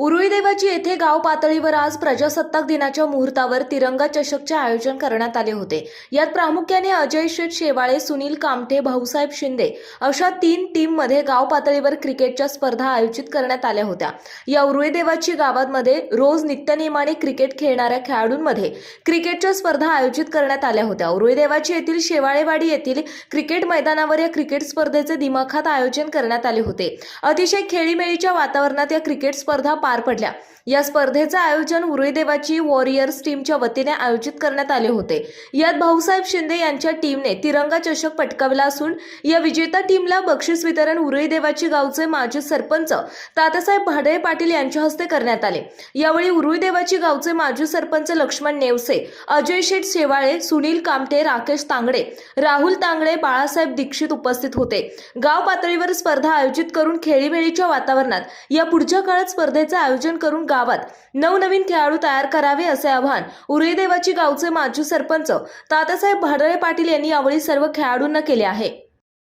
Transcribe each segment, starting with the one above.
देवाची येथे गाव पातळीवर आज प्रजासत्ताक दिनाच्या मुहूर्तावर तिरंगा चषकचे आयोजन करण्यात आले होते. यात प्रामुख्याने अजय शेठ शेवाळे सुनील कामठे भाऊसाहेब शिंदे अशा तीन टीममध्ये गाव पातळीवर क्रिकेटच्या स्पर्धा आयोजित करण्यात आल्या होत्या. या उरुईदेवाची गावांमध्ये रोज नित्यनियमाने क्रिकेट खेळणाऱ्या खेळाडूंमध्ये क्रिकेटच्या स्पर्धा आयोजित करण्यात आल्या होत्या. उरुईदेवाची येथील शेवाळेवाडी येथील क्रिकेट मैदानावर या क्रिकेट स्पर्धेचे दिमाखात आयोजन करण्यात आले होते. अतिशय खेळीमेळीच्या वातावरणात या क्रिकेट स्पर्धा पार पडल्या. या स्पर्धेचे आयोजन उरुईदेवाची वॉरियर्स टीमच्या वतीने आयोजित करण्यात आले होते. यात भाऊसाहेब शिंदे यांच्या टीमने तिरंगा चषक पटकावला असून या विजेता टीमला बक्षीस वितरण उरुईदेवाची गावचे माजी सरपंच तात्यासाहेब भाडे पाटील यांच्या हस्ते करण्यात आले. यावेळी उरुईदेवाची गावचे माजी सरपंच लक्ष्मण नेवसे अजय शेठ शेवाळे सुनील कामटे राकेश तांगडे राहुल तांगडे बाळासाहेब दीक्षित उपस्थित होते. गाव पातळीवर स्पर्धा आयोजित करून खेळीमेळीच्या वातावरणात या पुढच्या काळात स्पर्धेचे आयोजन करून गावात नवनवीन खेळाडू तयार करावे असे आवाहन उरेदेवाची देवाची गावचे माजी सरपंच तातासाहेब भाडळे पाटील यांनी यावेळी सर्व खेळाडूंना केले आहे.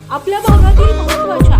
आपल्या भागातील महत्त्वाच्या